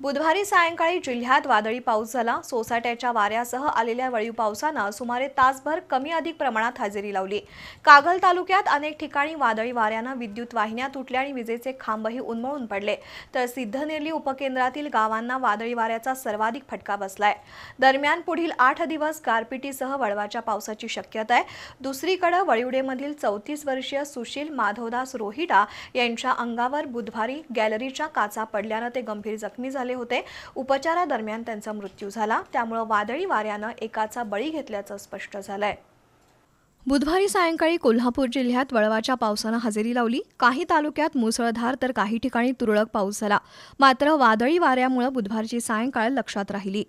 बुधवारी सायंकाळी जिल्ह्यात वादळी पाऊस झाला. सोसाट्याच्या वाऱ्यासह आलेल्या वळीव पावसानं सुमारे तासभर कमी अधिक प्रमाणात हजेरी लावली. कागल तालुक्यात अनेक ठिकाणी वादळी वाऱ्यानं विद्युत वाहिन्या तुटल्या आणि विजेचे खांबही उन्मळून पडले. तर सिद्धनेरली उपकेंद्रातील गावांना वादळी वाऱ्याचा सर्वाधिक फटका बसलाय. दरम्यान पुढील आठ दिवस गारपिटीसह वळवाच्या पावसाची शक्यता आहे. दुसरीकडे वळिवडेमधील चौतीस वर्षीय सुशील माधवदास रोहिडा यांच्या अंगावर बुधवारी गॅलरीच्या काचा पडल्यानं ते गंभीर जखमी झाले. होते. उपचारादरम्यान त्यांचा मृत्यू झाला. त्यामुळं वादळी वाऱ्यानं एकाचा बळी घेतल्याचं स्पष्ट झालंय. बुधवारी सायंकाळी कोल्हापूर जिल्ह्यात वळवाच्या पावसानं हजेरी लावली. काही तालुक्यात मुसळधार तर काही ठिकाणी तुरळक पाऊस झाला. मात्र वादळी वाऱ्यामुळे बुधवारची सायंकाळ लक्षात राहिली.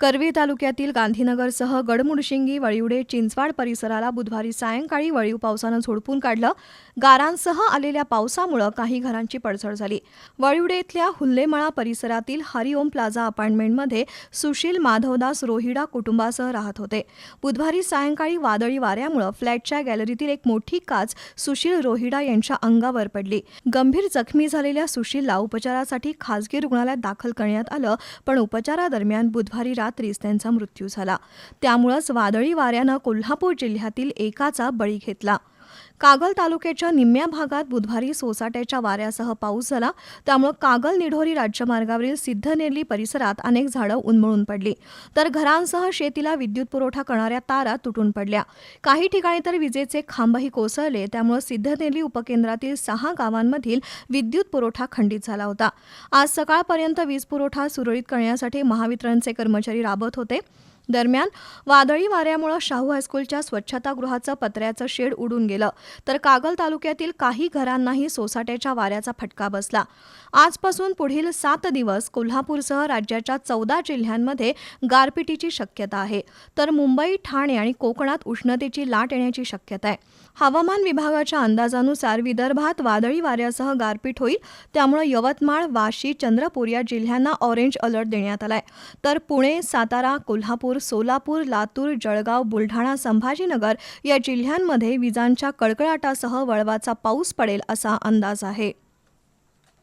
करवी तालुक्यातील गांधीनगरसह गडमुडशिंगी वळिवडे चिंचवाड परिसराला बुधवारी सायंकाळी वळीव पावसानं झोडपून काढलं. गारांसह आलेल्या पावसामुळे काही घरांची पडझड झाली. वळिवडे इथल्या हुल्लेमळा परिसरातील हरिओम प्लाझा अपार्टमेंटमध्ये सुशील माधवदास रोहिडा कुटुंबासह राहत होते. बुधवारी सायंकाळी वादळी वाऱ्यामुळे फ्लॅटच्या गॅलरीतील एक मोठी काच सुशील रोहिडा यांच्या अंगावर पडली. गंभीर जखमी झालेल्या सुशीलला उपचारासाठी खासगी रुग्णालयात दाखल करण्यात आलं पण उपचारादरम्यान बुधवारी रात्रीच त्यांचा मृत्यू झाला. त्यामुळंच वादळी वाऱ्यानं कोल्हापूर जिल्ह्यातील एकाचा बळी घेतला. कागल तालुक्याच्या निम्म्या भागात बुधवारी सोसाट्याच्या वाऱ्यासह पाऊस झाला. त्यामुळे कागल निढोरी राज्यमार्गावरील सिद्धनेरली परिसरात अनेक झाडं उन्मळून पडली. तर घरांसह शेतीला विद्युत पुरवठा करणाऱ्या तारा तुटून पडल्या. काही ठिकाणी तर विजेचे खांबही कोसळले. त्यामुळे सिद्धनेरली उपकेंद्रातील सहा गावांमधील विद्युत पुरवठा खंडित झाला होता. आज सकाळपर्यंत वीज पुरवठा सुरळीत करण्यासाठी महावितरणचे कर्मचारी राबत होते. दरम्यान वादळी वाऱ्यामुळे शाहू हायस्कूलच्या स्वच्छतागृहाचं पत्र्याचं शेड उडून गेलं. तर कागल तालुक्यातील काही घरांनाही सोसाट्याच्या वाऱ्याचा फटका बसला. आजपासून पुढील सात दिवस कोल्हापूरसह राज्याच्या चौदा जिल्ह्यांमध्ये गारपिटीची शक्यता आहे. तर मुंबई ठाणे आणि कोकणात उष्णतेची लाट येण्याची शक्यता आहे. हवामान विभागाच्या अंदाजानुसार विदर्भात वादळी वाऱ्यासह गारपीट होईल. त्यामुळे यवतमाळ वाशी चंद्रपूर या जिल्ह्यांना ऑरेंज अलर्ट देण्यात आलाय. तर पुणे सातारा कोल्हापूर सोलापूर लातूर जळगाव बुलढाणा संभाजीनगर या जिल्ह्यांमध्ये विजांच्या कडकडाटासह वळवाचा पाऊस पडेल असा अंदाज आहे.